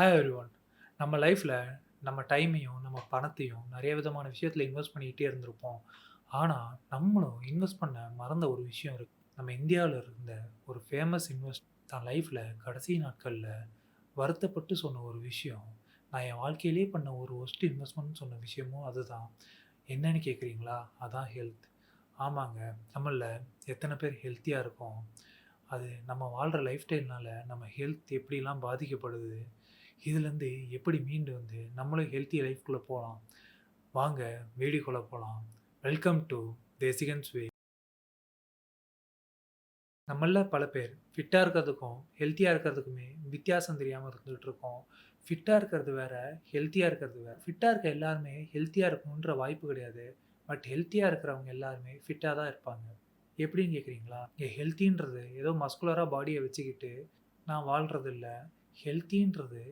Hi everyone நம்ம லைஃப்பில் நம்ம டைமையும் நம்ம பணத்தையும் நிறைய விதமான விஷயத்தில் இன்வெஸ்ட் பண்ணிக்கிட்டே இருந்திருப்போம். ஆனால் நம்மளும் இன்வெஸ்ட் பண்ண மறந்த ஒரு விஷயம் இருக்குது நம்ம இந்தியாவில் இருந்த ஒரு ஃபேமஸ் இன்வெஸ்ட் தான் லைஃப்பில் கடைசி நாட்களில் வருத்தப்பட்டு சொன்ன ஒரு விஷயம் நான் என் வாழ்க்கையிலே பண்ண ஒரு ஒஸ்ட் இன்வெஸ்ட்மெண்ட் சொன்ன விஷயமும் அதுதான். என்னன்னு கேட்குறீங்களா அதான் ஹெல்த் ஆமாங்க நம்மளில் எத்தனை பேர் ஹெல்த்தியாக இருக்கோம். அது நம்ம வாழ்கிற லைஃப் ஸ்டைல்னால் நம்ம ஹெல்த் எப்படிலாம் பாதிக்கப்படுது? இதுலேருந்து எப்படி மீண்டு வந்து நம்மளும் ஹெல்த்தி லைஃப்குள்ளே போகலாம் வாங்க வீடியோக்குள்ளே போகலாம் வெல்கம் டு தேசிகன்ஸ் வே நம்மள பல பேர் ஃபிட்டாக இருக்கிறதுக்கும் ஹெல்த்தியாக இருக்கிறதுக்குமே வித்தியாசம் தெரியாமல் இருந்துகிட்டு இருக்கோம். ஃபிட்டாக இருக்கிறது வேற ஹெல்த்தியாக இருக்கிறது வேற. ஃபிட்டாக இருக்க எல்லாருமே ஹெல்த்தியாக இருக்கணுன்ற வாய்ப்பு கிடையாது. பட் ஹெல்த்தியாக இருக்கிறவங்க எல்லாருமே ஃபிட்டாக தான் இருப்பாங்க. எப்படின்னு கேட்குறீங்களா இங்கே ஹெல்த்தின்றது ஏதோ மஸ்குலராக பாடியை வச்சுக்கிட்டு நான் வாழ்கிறது இல்லை ஹெல்த்தின்றது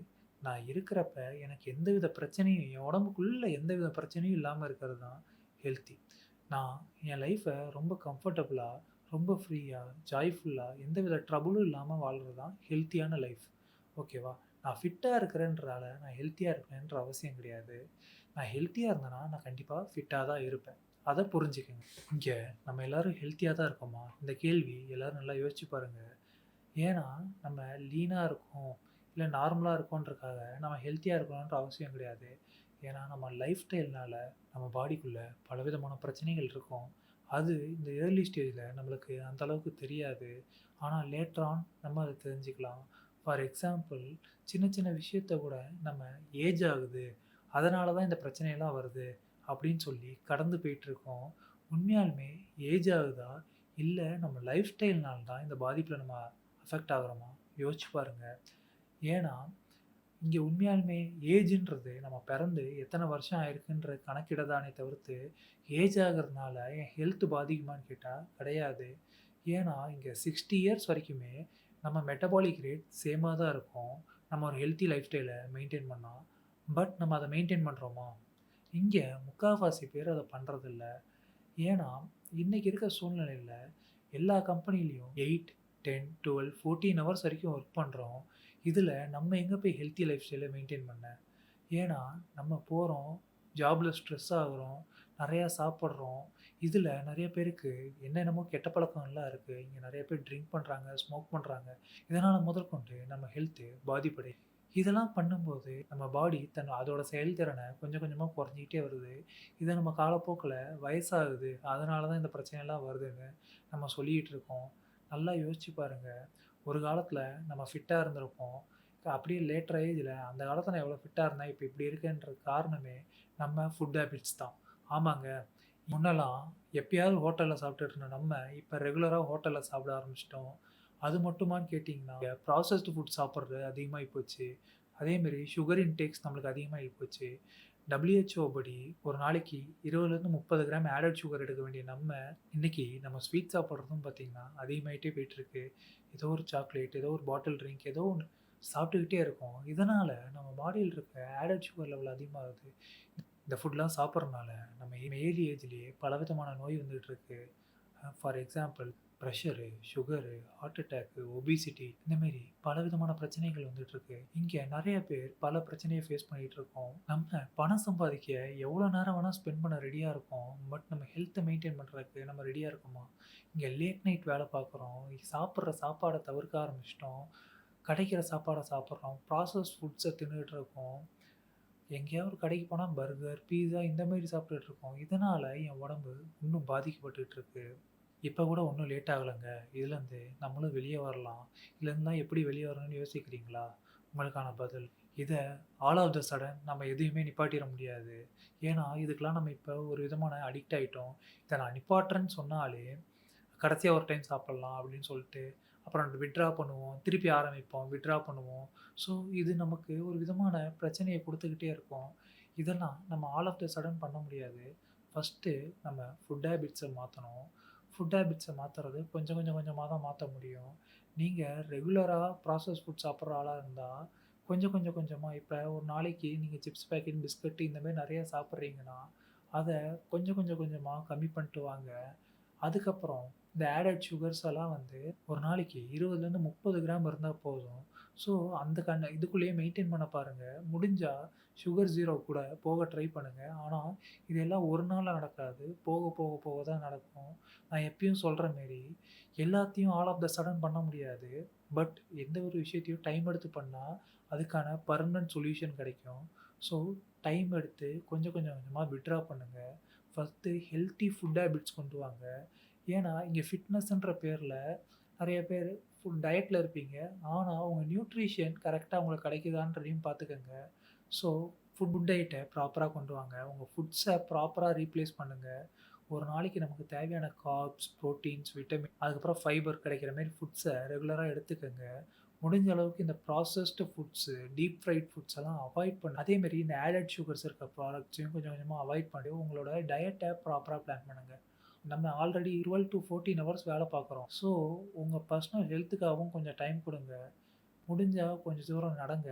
நான் இருக்கிறப்ப எனக்கு எந்தவித பிரச்சனையும் என் உடம்புக்குள்ளே எந்தவித பிரச்சனையும் இல்லாமல் இருக்கிறது தான் ஹெல்த்தி நான் என் லைஃப்பை ரொம்ப கம்ஃபர்டபுளாக ரொம்ப ஃப்ரீயாக ஜாய்ஃபுல்லாக எந்தவித ட்ரபுளும் இல்லாமல் வாழ்கிறது தான் ஹெல்த்தியான லைஃப் ஓகேவா நான் ஃபிட்டாக இருக்கிறேன்றதால நான் ஹெல்த்தியாக இருக்கிறேன்ற அவசியம் கிடையாது. நான் ஹெல்த்தியாக இருந்தேன்னா நான் கண்டிப்பாக ஃபிட்டாக தான் இருப்பேன். அதை புரிஞ்சுக்கங்க. இங்கே நம்ம எல்லோரும் ஹெல்த்தியாக தான் இருக்கோமா? இந்த கேள்வி எல்லோரும் நல்லா யோசிச்சு பாருங்கள் ஏன்னா நம்ம லீனாக இருக்கோம். இல்லை நார்மலாக இருக்கோன்றக்காக நம்ம ஹெல்த்தியாக இருக்கணுன்ற அவசியம் கிடையாது. ஏன்னா நம்ம லைஃப் ஸ்டைல்னால் நம்ம பாடிக்குள்ளே பலவிதமான பிரச்சனைகள் இருக்கும். அது இந்த ஏர்லி ஸ்டேஜில் நம்மளுக்கு அந்த அளவுக்கு தெரியாது. ஆனால் லேட்டர் ஆன் நம்ம அதை தெரிஞ்சுக்கலாம். ஃபார் எக்ஸாம்பிள் சின்ன சின்ன விஷயத்த கூட நம்ம ஏஜ் ஆகுது. அதனால தான் இந்த பிரச்சனையெல்லாம் வருது அப்படின்னு சொல்லி கடந்து போயிட்டுருக்கோம். உண்மையாலுமே ஏஜ் ஆகுதா? இல்லை நம்ம லைஃப் ஸ்டைல்னால் தான் இந்த பாதிப்பில் நம்ம அஃபெக்ட் ஆகிறோமா? யோசிச்சு பாருங்கள் ஏன்னா இங்கே உண்மையாலுமே ஏஜுன்றது நம்ம பிறந்து எத்தனை வருஷம் ஆயிருக்குன்ற கணக்கிடதானே தவிர்த்து ஏஜ் ஆகிறதுனால என் ஹெல்த் பாதிக்குமான்னு கேட்டால் கிடையாது. ஏன்னா இங்கே சிக்ஸ்டி இயர்ஸ் வரைக்குமே நம்ம மெட்டபாலிக் ரேட் சேமாக தான் இருக்கும். நம்ம ஒரு ஹெல்த்தி லைஃப் ஸ்டைலை மெயின்டைன் பண்ணால் பட் நம்ம அதை மெயின்டைன் பண்ணுறோமா இங்கே முக்கால்வாசி பேர் அதை பண்ணுறதில்ல ஏன்னா இன்றைக்கி இருக்க சூழ்நிலையில் எல்லா கம்பெனிலையும் eight ten twelve fourteen hours வரைக்கும் ஒர்க் பண்ணுறோம் இதில் நம்ம எங்கே போய் ஹெல்த்தி லைஃப் ஸ்டைலை மெயின்டைன் பண்ண? ஏன்னா நம்ம போகிறோம் ஜாபில் ஸ்ட்ரெஸ் ஆகுறோம் நிறையா சாப்பிட்றோம். இதில் நிறைய பேருக்கு என்னென்னமோ கெட்ட பழக்கங்கள்லாம் இருக்குது இங்கே நிறைய பேர் ட்ரிங்க் பண்ணுறாங்க ஸ்மோக் பண்ணுறாங்க இதனால் முதற்கொண்டு நம்ம ஹெல்த்து பாதிப்படை. இதெல்லாம் பண்ணும்போது நம்ம பாடி தன் அதோட செயல்திறனை கொஞ்சம் கொஞ்சமாக குறைஞ்சிக்கிட்டே வருது. இதை நம்ம காலப்போக்கில் வயசாகுது. அதனால தான் இந்த பிரச்சனைலாம் வருதுன்னு நம்ம சொல்லிகிட்டு இருக்கோம். நல்லா யோசிச்சு பாருங்கள் ஒரு காலத்தில் நம்ம ஃபிட்டாக இருந்திருப்போம். அப்படியே லேட்டர் ஏஜில் அந்த காலத்தில் நான் எவ்வளோ ஃபிட்டாக இருந்தேன் இப்போ இப்படி இருக்கேன்ற காரணமே நம்ம ஃபுட் ஹேபிட்ஸ் தான். ஆமாங்க. முன்னெல்லாம் எப்பயாவது ஹோட்டலில் சாப்பிட்டுட்டு இருந்த நம்ம இப்போ ரெகுலராக ஹோட்டலில் சாப்பிட ஆரம்பிச்சிட்டோம். அது மட்டுமான்னு கேட்டிங்கன்னா ப்ராசஸ்டு ஃபுட் சாப்பிட்றது அதிகமாகி போச்சு. அதேமாரி சுகர் இன்டேக்ஸ் நம்மளுக்கு அதிகமாகி போச்சு. டபிள்யூஹெச்ஓ படி ஒரு நாளைக்கு இருபதுலேருந்து முப்பது கிராம் ஆடட் சுகர் எடுக்க வேண்டிய நம்ம இன்றைக்கி நம்ம ஸ்வீட் சாப்பிட்றதும் பார்த்திங்கன்னா அதிகமாகிட்டே போயிட்டுருக்கு. ஏதோ ஒரு சாக்லேட் ஏதோ ஒரு பாட்டில் ட்ரிங்க் ஏதோ ஒன்று சாப்பிட்டுக்கிட்டே இருக்கோம். இதனால் நம்ம பாடியில் இருக்க ஆடட் சுகர் லெவல் அதிகமாகுது. இந்த ஃபுட்லாம் சாப்பிட்றதுனால நம்ம ஏர்லி ஏஜ்லேயே பலவிதமான நோய் வந்துகிட்ருக்கு for example pressure sugar heart attack obesity இந்தமாரி பல விதமான பிரச்சனைகள் வந்துட்டுருக்கு. இங்கே நிறைய பேர் பல பிரச்சனையை ஃபேஸ் பண்ணிகிட்டு இருக்கோம். நம்ம பணம் சம்பாதிக்க எவ்வளோ நேரம் வேணால் ஸ்பெண்ட் பண்ண ரெடியாக இருக்கோம். பட் நம்ம ஹெல்த்தை மெயின்டைன் பண்ணுறதுக்கு நம்ம ரெடியாக இருக்கோமா? இங்கே லேட் நைட் வேலை பார்க்குறோம். சாப்பிட்ற சாப்பாடை தவிர்க்க ஆரம்பிச்சிட்டோம். கிடைக்கிற சாப்பாடை சாப்பிட்றோம். ப்ராசஸ் ஃபுட்ஸை தின்னுட்டு இருக்கோம். எங்கேயாவது ஒரு கடைக்கு போனால் பர்கர் பீஸா இந்த மாதிரி சாப்பிட்டுட்டு இருக்கோம். இதனால் என் உடம்பு இன்னும் பாதிக்கப்பட்டுருக்கு இப்போ கூட ஒன்றும் லேட் ஆகலைங்க. இதுலேருந்து நம்மளும் வெளியே வரலாம். இதுலேருந்து தான் எப்படி வெளியே வரணும்னு யோசிக்கிறீங்களா? உங்களுக்கான பதில். இதை ஆல் ஆஃப் த சடன் நம்ம எதையுமே நிப்பாட்டிட முடியாது. ஏன்னா இதுக்கெலாம் நம்ம இப்போ ஒரு விதமான அடிக்ட் ஆகிட்டோம் இதை நான் நிப்பாட்டுறேன்னு சொன்னாலே கடைசியாக ஒரு டைம் சாப்பிட்லாம் அப்படின்னு சொல்லிட்டு அப்புறம் விட்ரா பண்ணுவோம். திருப்பி ஆரம்பிப்போம். விட்ரா பண்ணுவோம். ஸோ இது நமக்கு ஒரு விதமான பிரச்சனையை கொடுத்துக்கிட்டே இருக்கும். இதெல்லாம் நம்ம ஆல் ஆஃப் த சடன் பண்ண முடியாது. ஃபஸ்ட்டு நம்ம ஃபுட் ஹேபிட்ஸை மாற்றணும் ஃபுட் ஹேபிட்ஸை மாற்றுறது கொஞ்சம் கொஞ்சம் கொஞ்சமாக தான் மாற்ற முடியும். நீங்கள் ரெகுலராக ப்ராசஸ் ஃபுட் சாப்பிட்ற ஆளாக இருந்தால் கொஞ்சம் கொஞ்சம் கொஞ்சமாக இப்போ ஒரு நாளைக்கு நீங்கள் சிப்ஸ் பேக்கெட் பிஸ்கட் இந்தமாதிரி நிறையா சாப்பிட்றீங்கன்னா அதை கொஞ்சம் கொஞ்சம் கொஞ்சமாக கம்மி பண்ணிட்டு வாங்க. அதுக்கப்புறம் இந்த ஆடட் சுகர்ஸ் எல்லாம் வந்து ஒரு நாளைக்கு இருபதுலேருந்து முப்பது கிராம் இருந்தால் போதும். ஸோ அந்த கண்ணை இதுக்குள்ளேயே மெயின்டெயின் பண்ண பாருங்கள் முடிஞ்சால் சுகர் ஜீரோ கூட போக ட்ரை பண்ணுங்கள் ஆனால் இதெல்லாம் ஒரு நாளில் நடக்காது. போக போக போக தான் நடக்கும். நான் எப்பயும் சொல்கிற மாரி எல்லாத்தையும் ஆல் ஆஃப் த சடன் பண்ண முடியாது. பட் எந்த ஒரு விஷயத்தையும் டைம் எடுத்து பண்ணால் அதுக்கான பர்மனன்ட் சொல்யூஷன் கிடைக்கும். ஸோ டைம் எடுத்து கொஞ்சம் கொஞ்சம் கொஞ்சமாக விட்ரா பண்ணுங்கள் ஃபஸ்ட்டு ஹெல்த்தி ஃபுட் ஹேபிட்ஸ் கொண்டு வாங்க. ஏன்னா இங்கே ஃபிட்னஸ்ன்ற பேரில் நிறைய பேர் ஃபுட் டயட்டில் இருப்பீங்க. ஆனால் உங்கள் நியூட்ரிஷன் கரெக்டாக உங்களுக்கு கிடைக்குதான்றதையும் பார்த்துக்கோங்க. ஸோ ஃபுட் ஃபுட் டயட்டை ப்ராப்பராக கொண்டு வாங்க. உங்கள் ஃபுட்ஸை ப்ராப்பராக ரீப்ளேஸ் பண்ணுங்கள் ஒரு நாளைக்கு நமக்கு தேவையான கார்ப்ஸ் ப்ரோட்டீன்ஸ் விட்டமின் அதுக்கப்புறம் ஃபைபர் கிடைக்கிற மாதிரி ஃபுட்ஸை ரெகுலராக எடுத்துக்கோங்க. முடிஞ்ச அளவுக்கு இந்த processed foods deep fried foods எல்லாம் அவாய்ட் பண்ணு. அதேமாரி இந்த ஆடட் சுகர்ஸ் இருக்க ப்ராடக்ட்ஸையும் கொஞ்சம் கொஞ்சமாக அவாய்ட் பண்ணி உங்களோட டயட்டை ப்ராப்பராக பிளான் பண்ணுங்கள் நம்ம already twelve to fourteen hours வேலை பார்க்குறோம். ஸோ உங்கள் பர்சனல் ஹெல்த்துக்காகவும் கொஞ்சம் டைம் கொடுங்க. முடிஞ்சால் கொஞ்சம் தூரம் நடங்க.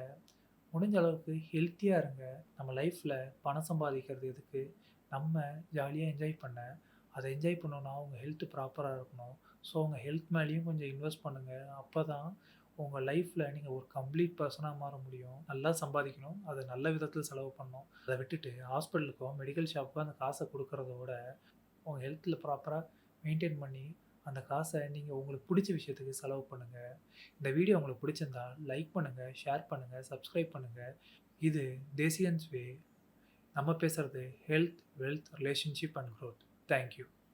முடிஞ்ச அளவுக்கு ஹெல்த்தியாக இருங்க. நம்ம லைஃப்பில் பணம் சம்பாதிக்கிறது எதுக்கு? நம்ம ஜாலியாக என்ஜாய் பண்ண. அதை என்ஜாய் பண்ணோன்னா உங்கள் ஹெல்த்து ப்ராப்பராக இருக்கணும். ஸோ உங்கள் ஹெல்த் மேலேயும் கொஞ்சம் இன்வெஸ்ட் பண்ணுங்கள் அப்போ தான் உங்கள் லைஃப்பில் நீங்கள் ஒரு கம்ப்ளீட் பர்சனாக மாற முடியும். நல்லா சம்பாதிக்கணும். அதை நல்ல விதத்தில் செலவு பண்ணணும். அதை விட்டுட்டு ஹாஸ்பிட்டலுக்கோ மெடிக்கல் ஷாப்புக்கோ அந்த காசை கொடுக்கறத விட உங்கள் ஹெல்த்தில் ப்ராப்பராக மெயின்டைன் பண்ணி அந்த காசை நீங்கள் உங்களுக்கு பிடிச்ச விஷயத்துக்கு செலவு பண்ணுங்கள் இந்த வீடியோ உங்களுக்கு பிடிச்சிருந்தா லைக் பண்ணுங்கள் ஷேர் பண்ணுங்கள் சப்ஸ்கிரைப் பண்ணுங்கள் இது தேசியன்ஸ் வே நம்ம பேசுகிறது health wealth relationship and growth thank you